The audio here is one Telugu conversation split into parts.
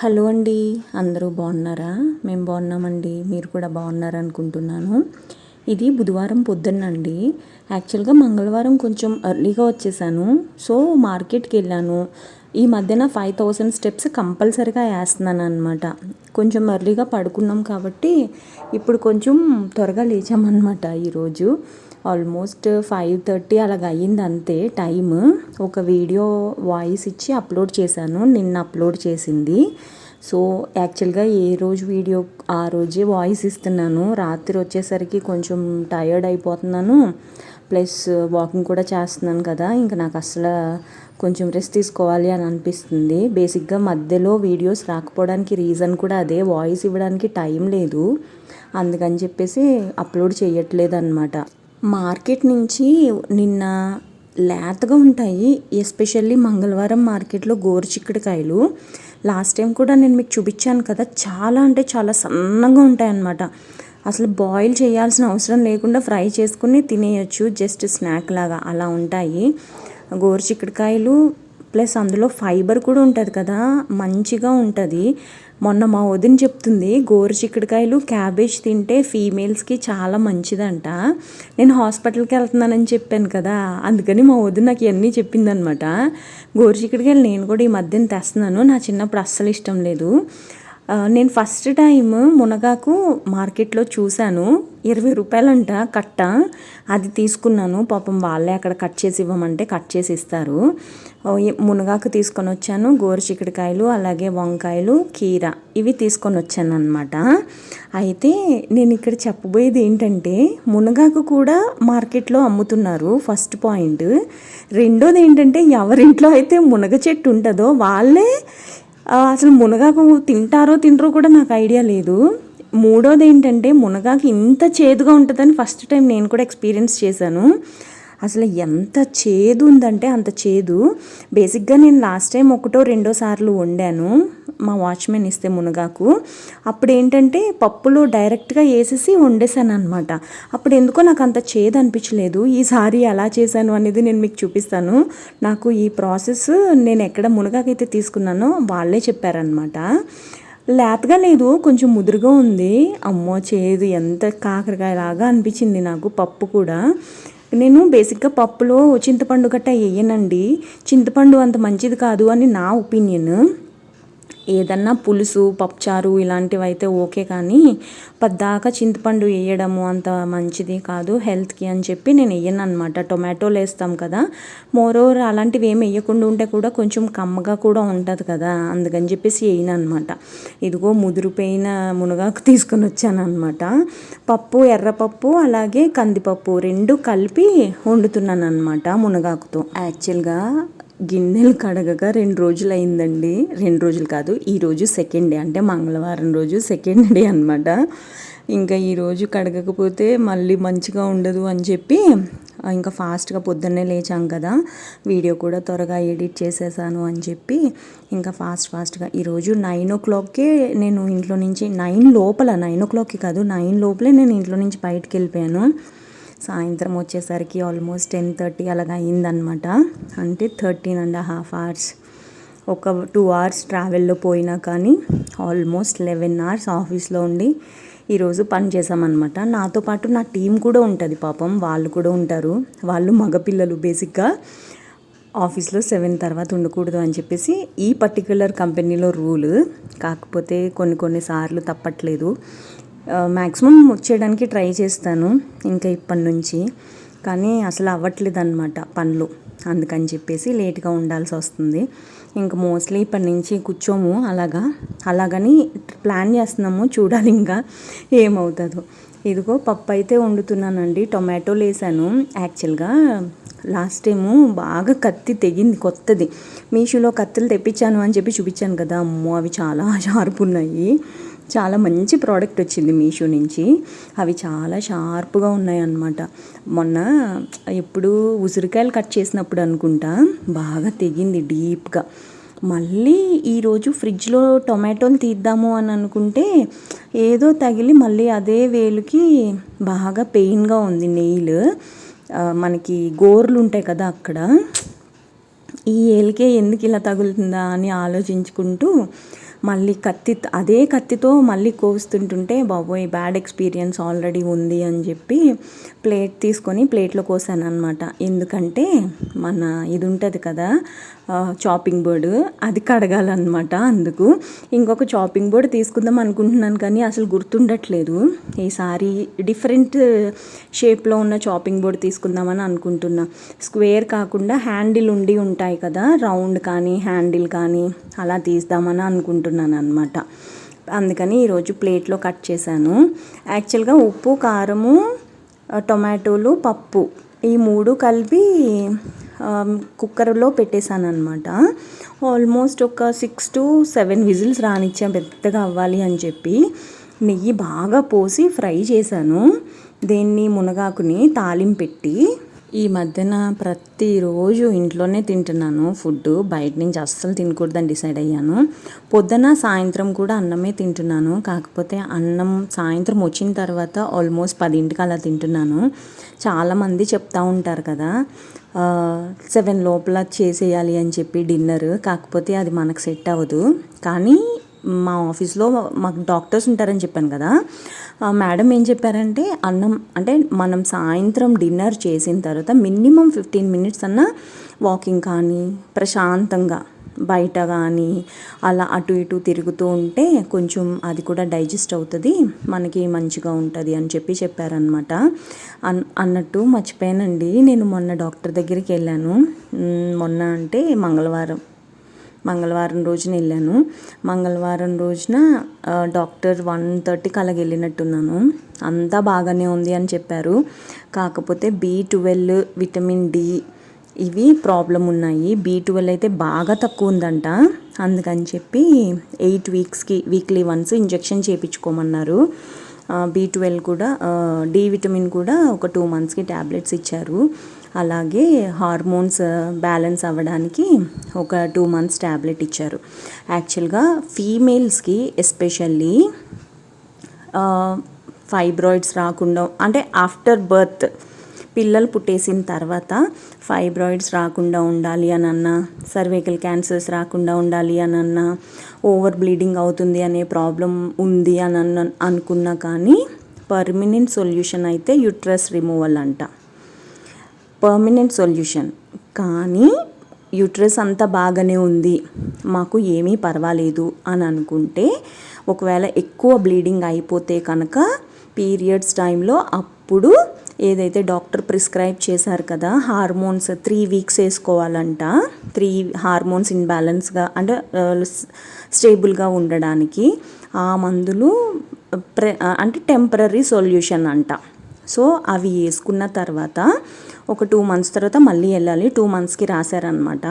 హలో అండి అందరూ బాగున్నారా? మేము బాగున్నామండి మీరు కూడా బాగున్నారనుకుంటున్నాను ఇది బుధవారం పొద్దున్నండి యాక్చువల్గా మంగళవారం కొంచెం ఎర్లీగా వచ్చేసాను. సో మార్కెట్కి వెళ్ళాను. ఈ మధ్యన ఫైవ్ థౌసండ్ స్టెప్స్ కంపల్సరిగా వేస్తున్నాను అనమాట కొంచెం ఎర్లీగా పడుకున్నాం కాబట్టి ఇప్పుడు కొంచెం త్వరగా లేచామన్నమాట ఈరోజు. ఆల్మోస్ట్ ఫైవ్ థర్టీ అలాగ అయ్యింది అంతే టైమ్. ఒక వీడియో వాయిస్ ఇచ్చి అప్లోడ్ చేశాను నిన్న అప్లోడ్ చేసింది. సో యాక్చువల్గా ఏ రోజు వీడియో ఆ రోజే వాయిస్ ఇస్తున్నాను. రాత్రి వచ్చేసరికి కొంచెం టయర్డ్ అయిపోతున్నాను. ప్లస్ వాకింగ్ కూడా చేస్తున్నాను కదా ఇంకా నాకు అసలు కొంచెం రెస్ట్ తీసుకోవాలి అని అనిపిస్తుంది. బేసిక్గా మధ్యలో వీడియోస్ రాకపోవడానికి రీజన్ కూడా అదే వాయిస్ ఇవ్వడానికి టైం లేదు. అందుకని చెప్పేసి అప్లోడ్ చేయట్లేదు అనమాట మార్కెట్ నుంచి నిన్న లేతగా ఉంటాయి ఎస్పెషల్లీ మంగళవారం మార్కెట్లో గోరుచిక్కుడుకాయలు లాస్ట్ టైం కూడా నేను మీకు చూపించాను కదా చాలా అంటే చాలా సన్నగా ఉంటాయి అన్నమాట అసలు బాయిల్ చేయాల్సిన అవసరం లేకుండా ఫ్రై చేసుకుని తినేయచ్చు. జస్ట్ స్నాక్ లాగా అలా ఉంటాయి. గోరు చిక్కుడుకాయలు ప్లస్ అందులో ఫైబర్ కూడా ఉంటుంది కదా మంచిగా ఉంటుంది. మొన్న మా వదిన చెప్తుంది గోరు చిక్కుడుకాయలు క్యాబేజ్ తింటే ఫీమేల్స్కి చాలా మంచిదంట. నేను హాస్పిటల్కి వెళ్తున్నానని చెప్పాను కదా అందుకని మా వదిన నాకు ఇవన్నీ చెప్పిందనమాట గోరు చిక్కుడుకాయలు నేను కూడా ఈ మధ్యన తెస్తున్నాను నా చిన్నప్పుడు అస్సలు ఇష్టం లేదు. నేను ఫస్ట్ టైం మునగాకు మార్కెట్లో చూశాను. ఇరవై రూపాయలంట కట్ట. అది తీసుకున్నాను. పాపం వాళ్ళే అక్కడ కట్ చేసి ఇవ్వమంటే కట్ చేసి ఇస్తారు. మునగాకు తీసుకొని వచ్చాను. గోరు చిక్కుడుకాయలు అలాగే వంకాయలు కీర ఇవి తీసుకొని వచ్చాను అనమాట అయితే నేను ఇక్కడ చెప్పబోయేది ఏంటంటే మునగాకు కూడా మార్కెట్లో అమ్ముతున్నారు. First point. రెండోది ఏంటంటే ఎవరింట్లో అయితే మునగ చెట్టు ఉంటుందో వాళ్ళే అసలు మునగాకు తింటారో తినరో కూడా నాకు ఐడియా లేదు. మూడోది ఏంటంటే మునగాకు ఇంత చేదుగా ఉంటుందని ఫస్ట్ టైం నేను కూడా ఎక్స్పీరియన్స్ చేశాను. అసలు ఎంత చేదు ఉందంటే అంత చేదు. బేసిక్గా నేను లాస్ట్ టైం ఒకటో రెండో సార్లు వండాను. మా వాచ్మెన్ ఇస్తే మునగాకు. అప్పుడు ఏంటంటే పప్పులో డైరెక్ట్గా వేసేసి వండేసాను అనమాట అప్పుడు ఎందుకో నాకు అంత చేదు అనిపించలేదు ఈసారి ఎలా చేశాను అనేది నేను మీకు చూపిస్తాను. నాకు ఈ ప్రాసెస్ నేను ఎక్కడ మునగాకైతే తీసుకున్నానో వాళ్ళే చెప్పారనమాట లేతగా లేదు కొంచెం ముదురుగా ఉంది. అమ్మో చేదు ఎంత కాకరకాయలాగా అనిపించింది నాకు పప్పు కూడా. నేను బేసిక్గా పప్పులో చింతపండు గట్ట వేయనండి చింతపండు అంత మంచిది కాదు అని నా ఒపీనియన్. ఏదన్నా పులుసు పప్పుచారు ఇలాంటివి అయితే ఓకే కానీ పద్దాక చింతపండు వేయడము అంత మంచిది కాదు హెల్త్కి అని చెప్పి నేను వేయను అనమాట టొమాటోలు వేస్తాం కదా మోరోవర్ అలాంటివి ఏమి వేయకుండా ఉంటే కూడా కొంచెం కమ్మగా కూడా ఉంటుంది కదా అందుకని చెప్పేసి వేయను అనమాట ఇదిగో ముదిరిపోయిన మునగాకు తీసుకొని వచ్చాను అనమాట పప్పు ఎర్రపప్పు అలాగే కందిపప్పు రెండు కలిపి వండుతున్నాను అనమాట మునగాకుతో. యాక్చువల్గా గిన్నెలు కడగగా రెండు రోజులు అయిందండి రెండు రోజులు కాదు ఈరోజు సెకండ్ డే అంటే మంగళవారం రోజు సెకండ్ డే అనమాట ఇంకా ఈరోజు కడగకపోతే మళ్ళీ మంచిగా ఉండదు అని చెప్పి ఇంకా ఫాస్ట్గా పొద్దున్నే లేచాం కదా. వీడియో కూడా త్వరగా ఎడిట్ చేసేసాను అని చెప్పి ఇంకా ఫాస్ట్ ఫాస్ట్గా ఈరోజు నైన్ ఓ క్లాక్కే నేను ఇంట్లో నుంచి నైన్ లోపల నైన్ ఓ క్లాక్కి కాదు నైన్ లోపలే నేను ఇంట్లో నుంచి బయటకు వెళ్ళిపోయాను. సాయంత్రం వచ్చేసరికి ఆల్మోస్ట్ టెన్ థర్టీ అలాగ అయిందనమాట అంటే థర్టీన్ అండ్ హాఫ్ అవర్స్. ఒక టూ అవర్స్ ట్రావెల్లో పోయినా కానీ ఆల్మోస్ట్ లెవెన్ అవర్స్ ఆఫీస్లో ఉండి ఈరోజు పని చేసామన్నమాట నాతో పాటు నా టీం కూడా ఉంటుంది పాపం. వాళ్ళు కూడా ఉంటారు. వాళ్ళు మగపిల్లలు బేసిక్గా ఆఫీస్లో సెవెన్ తర్వాత ఉండకూడదు అని చెప్పేసి ఈ పర్టిక్యులర్ కంపెనీలో రూల్. కాకపోతే కొన్ని కొన్నిసార్లు తప్పట్లేదు. మ్యాక్సిమం వచ్చేయడానికి ట్రై చేస్తాను ఇంకా ఇప్పటి నుంచి. కానీ అసలు అవ్వట్లేదు అనమాట పనులు అందుకని చెప్పేసి లేట్గా ఉండాల్సి వస్తుంది. ఇంకా మోస్ట్లీ ఇప్పటి నుంచి కూర్చోము అలాగా. అలాగని ప్లాన్ చేస్తున్నాము చూడాలి ఇంకా ఏమవుతుందో. ఇదిగో పప్పు అయితే వండుతున్నానండి టొమాటోలు వేసాను యాక్చువల్గా లాస్ట్ టైము బాగా కత్తి తెగింది కొత్తది. మీషోలో కత్తులు తెప్పించాను అని చెప్పి చూపించాను కదా అమ్మో అవి చాలా షార్ప్ ఉన్నాయి. చాలా మంచి ప్రోడక్ట్ వచ్చింది మీషో నుంచి. అవి చాలా షార్ప్గా ఉన్నాయి అన్నమాట మొన్న ఎప్పుడు ఉసిరికాయలు కట్ చేసినప్పుడు అనుకుంటా బాగా తెగింది డీప్గా మళ్ళీ ఈరోజు ఫ్రిడ్జ్లో టొమాటోలు తీద్దాము అని అనుకుంటే ఏదో తగిలి మళ్ళీ అదే వేలుకి బాగా పెయిన్గా ఉంది నెయిల్ మనకి గోర్లు ఉంటాయి కదా అక్కడ. ఈ ఏలికే ఎందుకు ఇలా తగులుతుందా అని ఆలోచించుకుంటూ మళ్ళీ కత్తి అదే కత్తితో మళ్ళీ కోస్తుంటుంటే బాబోయ్ బ్యాడ్ ఎక్స్పీరియన్స్ ఆల్రెడీ ఉంది అని చెప్పి ప్లేట్ తీసుకొని ప్లేట్లో కోసాను అనమాట ఎందుకంటే మన ఇది ఉంటుంది కదా చాపింగ్ బోర్డు అది కడగాలన్నమాట అందుకు. ఇంకొక చాపింగ్ బోర్డు తీసుకుందాం అనుకుంటున్నాను కానీ అసలు గుర్తుండట్లేదు. ఈసారి డిఫరెంట్ షేప్లో ఉన్న చాపింగ్ బోర్డు తీసుకుందామని అనుకుంటున్నా. స్క్వేర్ కాకుండా హ్యాండిల్ ఉండి ఉంటాయి కదా రౌండ్ కానీ హ్యాండిల్ కానీ అలా తీద్దామని అనుకుంటున్నాను అనమాట అందుకని ఈరోజు ప్లేట్లో కట్ చేశాను. యాక్చువల్గా ఉప్పు కారము టొమాటోలు పప్పు ఈ మూడు కలిపి కుక్కర్లో పెట్టేశాను అనమాట ఆల్మోస్ట్ ఒక సిక్స్ టు సెవెన్ విజిల్స్ రానిచ్చాం పెద్దగా అవ్వాలి అని చెప్పి. నెయ్యి బాగా పోసి ఫ్రై చేశాను. దీన్ని మునగాకుని తాలింపు పెట్టి. ఈ మధ్యన ప్రతిరోజు ఇంట్లోనే తింటున్నాను. ఫుడ్ బయట నుంచి అస్సలు తినకూడదని డిసైడ్ అయ్యాను. పొద్దున సాయంత్రం కూడా అన్నమే తింటున్నాను. కాకపోతే అన్నం సాయంత్రం వచ్చిన తర్వాత ఆల్మోస్ట్ పదింటికి అలా తింటున్నాను. చాలామంది చెప్తా ఉంటారు కదా సెవెన్ లోపల చేసేయాలి అని చెప్పి డిన్నర్. కాకపోతే అది మనకు సెట్ అవ్వదు. కానీ మా ఆఫీస్లో మాకు డాక్టర్స్ ఉంటారని చెప్పాను కదా మేడం ఏం చెప్పారంటే అన్నం అంటే మనం సాయంత్రం డిన్నర్ చేసిన తర్వాత మినిమం ఫిఫ్టీన్ మినిట్స్ అన్న వాకింగ్ కానీ ప్రశాంతంగా బయట కానీ అలా అటు ఇటు తిరుగుతూ ఉంటే కొంచెం అది కూడా డైజెస్ట్ అవుతుంది మనకి మంచిగా ఉంటుంది అని చెప్పి చెప్పారనమాట అన్ అన్నట్టు మర్చిపోయానండి. నేను మొన్న డాక్టర్ దగ్గరికి వెళ్ళాను. మొన్న అంటే మంగళవారం. మంగళవారం రోజున వెళ్ళాను. మంగళవారం రోజున డాక్టర్ వన్ థర్టీకి అలాగ వెళ్ళినట్టున్నాను. అంతా బాగానే ఉంది అని చెప్పారు. కాకపోతే బీ ట్వెల్వ్ విటమిన్ డి ఇవి ప్రాబ్లం ఉన్నాయి. బీ ట్వెల్వ్ అయితే బాగా తక్కువ ఉందంట. అందుకని చెప్పి ఎయిట్ వీక్స్కి వీక్లీ వన్స్ ఇంజెక్షన్ చేయించుకోమన్నారు బీ ట్వెల్వ్ కూడా డి విటమిన్ కూడా ఒక టూ మంత్స్కి ట్యాబ్లెట్స్ ఇచ్చారు. అలాగే హార్మోన్స్ uh, బ్యాలెన్స్ అవ్వడానికి ఒక టూ మంత్స్ ట్యాబ్లెట్ ఇచ్చారు. యాక్చువల్గా ఫీమేల్స్కి ఎస్పెషల్లీ uh, ఫైబ్రాయిడ్స్ రాకుండా అంటే ఆఫ్టర్ బర్త్ పిల్లలు పుట్టేసిన తర్వాత ఫైబ్రాయిడ్స్ రాకుండా ఉండాలి అనన్నా సర్వైకల్ క్యాన్సర్స్ రాకుండా ఉండాలి అనన్నా ఓవర్ బ్లీడింగ్ అవుతుంది అనే ప్రాబ్లం ఉంది అని అనుకున్నా కానీ పర్మనెంట్ సొల్యూషన్ అయితే యుట్రస్ రిమూవల్ అంట. పర్మనెంట్ సొల్యూషన్ కానీ యూట్రస్ అంతా బాగానే ఉంది. మాకు ఏమీ పర్వాలేదు అని అనుకుంటే ఒకవేళ ఎక్కువ బ్లీడింగ్ అయిపోతే కనుక పీరియడ్స్ టైంలో అప్పుడు ఏదైతే డాక్టర్ ప్రిస్క్రైబ్ చేశారు కదా హార్మోన్స్ త్రీ వీక్స్ వేసుకోవాలంట. త్రీ హార్మోన్స్ ఇన్బ్యాలెన్స్గా అంటే స్టేబుల్గా ఉండడానికి ఆ మందులు ప్ర అంటే టెంపరీ సొల్యూషన్ అంట. సో అవి వేసుకున్న తర్వాత ఒక టూ మంత్స్ తర్వాత మళ్ళీ వెళ్ళాలి. టూ మంత్స్కి రాశారనమాట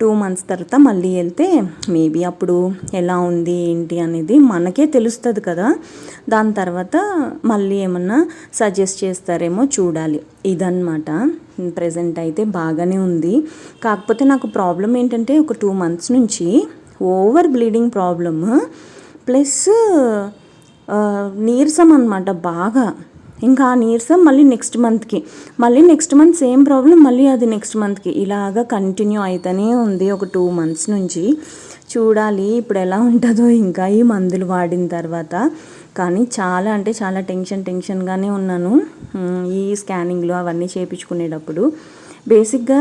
టూ మంత్స్ తర్వాత మళ్ళీ వెళ్తే మేబీ అప్పుడు ఎలా ఉంది ఏంటి అనేది మనకే తెలుస్తుంది కదా. దాని తర్వాత మళ్ళీ ఏమన్నా సజెస్ట్ చేస్తారేమో చూడాలి. ఇదన్నమాట. ప్రజెంట్ అయితే బాగానే ఉంది. కాకపోతే నాకు ప్రాబ్లం ఏంటంటే ఒక టూ మంత్స్ నుంచి ఓవర్ బ్లీడింగ్ ప్రాబ్లమ్ ప్లస్ నీరసం అనమాట బాగా. ఇంకా ఆ నీరసం మళ్ళీ నెక్స్ట్ మంత్కి మళ్ళీ నెక్స్ట్ మంత్ సేమ్ ప్రాబ్లం మళ్ళీ అది నెక్స్ట్ మంత్కి ఇలాగా కంటిన్యూ అవుతూనే ఉంది ఒక టూ మంత్స్ నుంచి. చూడాలి ఇప్పుడు ఎలా ఉంటుందో ఇంకా ఈ మందులు వాడిన తర్వాత. కానీ చాలా అంటే చాలా టెన్షన్ టెన్షన్గానే ఉన్నాను. ఈ స్కానింగ్లు అవన్నీ చేయించుకునేటప్పుడు బేసిక్గా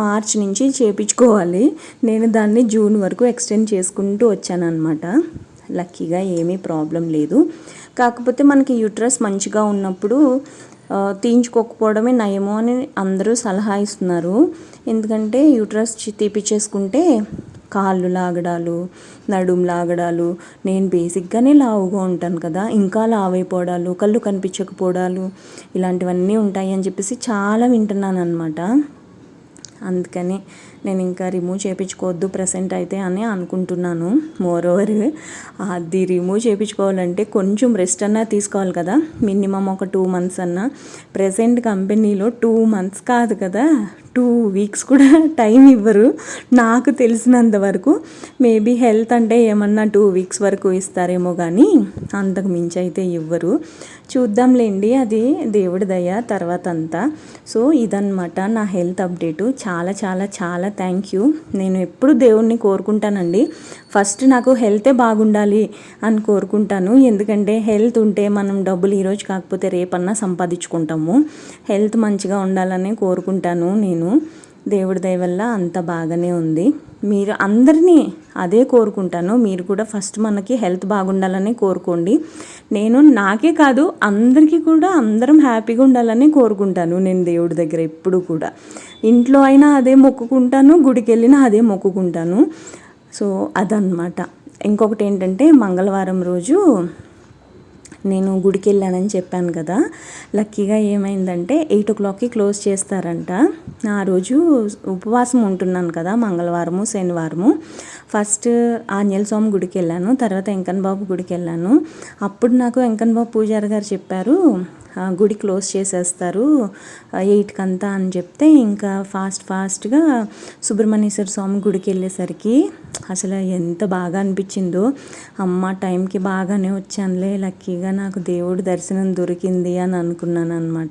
మార్చ్ నుంచి చేయించుకోవాలి నేను దాన్ని జూన్ వరకు ఎక్స్టెండ్ చేసుకుంటూ వచ్చాను అనమాట లక్కీగా ఏమీ ప్రాబ్లం లేదు. కాకపోతే మనకి యూట్రస్ మంచిగా ఉన్నప్పుడు తీయించుకోకపోవడమే నయమో అని అందరూ సలహా ఇస్తున్నారు. ఎందుకంటే యూట్రస్ తీపిచ్చేసుకుంటే కాళ్ళు లాగడాలు నడుము లాగడాలు నేను బేసిక్గానే లావుగా ఉంటాను కదా. ఇంకా లావైపోవడాలు కళ్ళు కనిపించకపోవడాలు ఇలాంటివన్నీ ఉంటాయి అని చెప్పేసి చాలా వింటున్నాను అనమాట అందుకని నేను ఇంకా రిమూవ్ చేయించుకోవద్దు ప్రజెంట్ అయితే అని అనుకుంటున్నాను. మోర్ ఓవర్ అది రిమూవ్ చేయించుకోవాలంటే కొంచెం రెస్ట్ అన్నా తీసుకోవాలి కదా. మినిమం ఒక టూ మంత్స్ అన్నా. ప్రజెంట్ కంపెనీలో టూ మంత్స్ కాదు కదా. టూ వీక్స్ కూడా టైం ఇవ్వరు. నాకు తెలిసినంత వరకు మేబీ హెల్త్ అంటే ఏమన్నా టూ వీక్స్ వరకు ఇస్తారేమో కానీ అంతకు మించి అయితే ఇవ్వరు. చూద్దాంలేండి అది దేవుడి దయ తర్వాత అంతా సో ఇదన్నమాట నా హెల్త్ అప్డేటు. చాలా చాలా చాలా థ్యాంక్ యూ నేను ఎప్పుడు దేవుణ్ణి కోరుకుంటానండి. ఫస్ట్ నాకు హెల్తే బాగుండాలి అని కోరుకుంటాను. ఎందుకంటే హెల్త్ ఉంటే మనం డబ్బులు ఈరోజు కాకపోతే రేపన్నా సంపాదించుకుంటాము. హెల్త్ మంచిగా ఉండాలని కోరుకుంటాను నేను. దేవుడి దయ వల్ల అంత బాగానే ఉంది. మీరు అందరినీ అదే కోరుకుంటాను. మీరు కూడా ఫస్ట్ మనకి హెల్త్ బాగుండాలని కోరుకోండి. నేను నాకే కాదు అందరికీ కూడా అందరం హ్యాపీగా ఉండాలని కోరుకుంటాను నేను దేవుడి దగ్గర ఎప్పుడు కూడా. ఇంట్లో అయినా అదే మొక్కుకుంటాను గుడికి వెళ్ళినా అదే మొక్కుకుంటాను. సో అదనమాట ఇంకొకటి ఏంటంటే మంగళవారం రోజు నేను గుడికి వెళ్ళానని చెప్పాను కదా. లక్కీగా ఏమైందంటే ఎయిట్ ఓ క్లాక్కి క్లోజ్ చేస్తారంట. ఆ రోజు ఉపవాసం ఉంటున్నాను కదా మంగళవారము శనివారము. ఫస్ట్ ఆంజనేయ స్వామి గుడికి వెళ్ళాను తర్వాత వెంకన్న బాబు గుడికి వెళ్ళాను అప్పుడు నాకు వెంకన్న బాబు పూజారి గారు చెప్పారు గుడి క్లోజ్ చేసేస్తారు. ఎయిట్కి అంతా అని చెప్తే ఇంకా ఫాస్ట్ ఫాస్ట్గా సుబ్రహ్మణ్యేశ్వర స్వామి గుడికి వెళ్ళేసరికి అసలు ఎంత బాగా అనిపించిందో. అమ్మ టైంకి బాగానే వచ్చానులే లక్కీగా నాకు దేవుడు దర్శనం దొరికింది అని అనుకున్నాను అనమాట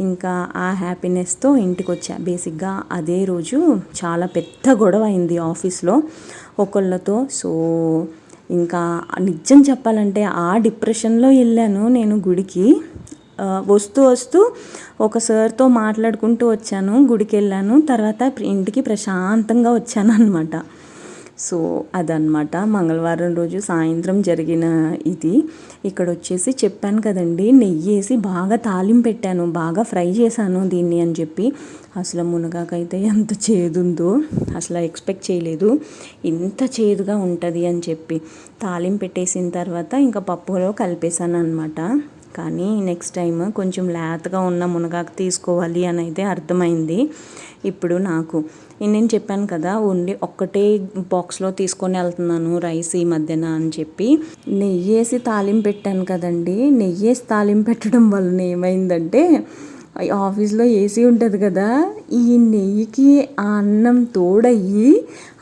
ఇంకా ఆ హ్యాపీనెస్తో ఇంటికి వచ్చా బేసిక్గా అదే రోజు చాలా పెద్ద గొడవ అయింది ఆఫీస్లో ఒకళ్ళతో. సో ఇంకా నిజం చెప్పాలంటే ఆ డిప్రెషన్లో వెళ్ళాను నేను గుడికి. వస్తూ వస్తూ ఒక సార్తో మాట్లాడుకుంటూ వచ్చాను గుడికి వెళ్ళాను తర్వాత ఇంటికి ప్రశాంతంగా వచ్చాను అనమాట సో అదనమాట మంగళవారం రోజు సాయంత్రం జరిగిన ఇది. ఇక్కడ వచ్చేసి చెప్పాను కదండి నెయ్యి వేసి బాగా తాలింపు పెట్టాను బాగా ఫ్రై చేశాను దీన్ని అని చెప్పి. అసలు మునగాకైతే ఎంత చేదుందో అసలు ఎక్స్పెక్ట్ చేయలేదు. ఇంత చేదుగా ఉంటుంది అని చెప్పి. తాలింపు పెట్టేసిన తర్వాత ఇంకా పప్పులో కలిపేశాను అనమాట కానీ నెక్స్ట్ టైం కొంచెం లేతగా ఉన్న మునగాకు తీసుకోవాలి అని అయితే అర్థమైంది. ఇప్పుడు నాకు నేను చెప్పాను కదా ఓన్లీ ఒక్కటే బాక్స్లో తీసుకొని వెళ్తున్నాను రైస్ ఈ మధ్యన అని చెప్పి. నెయ్యి వేసి తాలింపు పెట్టాను కదండి. నెయ్యి వేసి తాలింపు పెట్టడం వలన ఏమైందంటే ఆఫీస్లో ఏసీ ఉంటుంది కదా ఈ నెయ్యికి ఆ అన్నం తోడయ్యి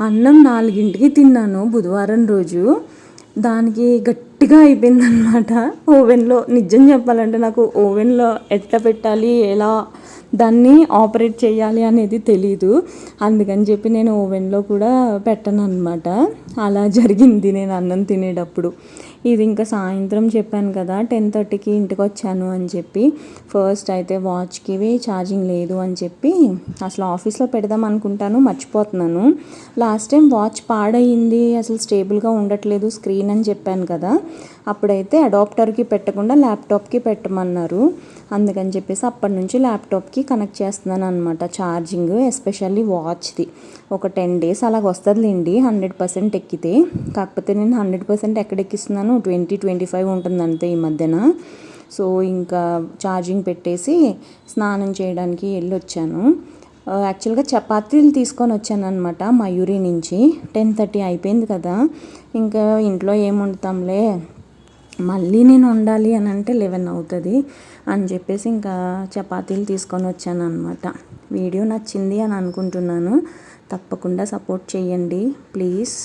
అన్నం నాలుగింటికి తిన్నాను బుధవారం రోజు. దానికి గట్టి గట్టిగా అయిపోయిందనమాట ఓవెన్లో నిజం చెప్పాలంటే నాకు ఓవెన్లో ఎట్లా పెట్టాలి ఎలా దాన్ని ఆపరేట్ చేయాలి అనేది తెలీదు. అందుకని చెప్పి నేను ఓవెన్లో కూడా పెట్టను అనమాట అలా జరిగింది నేను అన్నం తినేటప్పుడు. ఇది ఇంకా సాయంత్రం చెప్పాను కదా టెన్ థర్టీకి ఇంటికి వచ్చాను అని చెప్పి ఫస్ట్ అయితే వాచ్కి ఛార్జింగ్ లేదు అని చెప్పి అసలు ఆఫీస్లో పెడదాం అనుకుంటాను మర్చిపోతున్నాను. లాస్ట్ టైం వాచ్ పాడయింది అసలు స్టేబుల్గా ఉండట్లేదు స్క్రీన్ అని చెప్పాను కదా అప్పుడైతే అడాప్టర్కి పెట్టకుండా ల్యాప్టాప్కి పెట్టమన్నారు. అందుకని చెప్పేసి అప్పటి నుంచి ల్యాప్టాప్కి కనెక్ట్ చేస్తున్నాను అనమాట ఛార్జింగ్ ఎస్పెషల్లీ వాచ్ది. ఒక టెన్ డేస్ అలాగ వస్తుందిలేండి హండ్రెడ్ పర్సెంట్ ఎక్కితే. కాకపోతే నేను హండ్రెడ్ పర్సెంట్ ఎక్కడ ఎక్కిస్తున్నాను ట్వంటీ ట్వంటీ ఫైవ్ ఉంటుంది అంతే ఈ మధ్యన. సో ఇంకా ఛార్జింగ్ పెట్టేసి స్నానం చేయడానికి వెళ్ళి వచ్చాను యాక్చువల్గా చపాతీలు తీసుకొని వచ్చాను అనమాట మయూరి నుంచి. టెన్ థర్టీ అయిపోయింది కదా. ఇంకా ఇంట్లో ఏం వండుతాంలే? మళ్ళీ నేను వండాలి అని అంటే లెవెన్ అవుతుంది అని చెప్పేసి ఇంకా చపాతీలు తీసుకొని వచ్చాను అనమాట వీడియో నచ్చింది అని అనుకుంటున్నాను. తప్పకుండా సపోర్ట్ చేయండి. ప్లీజ్.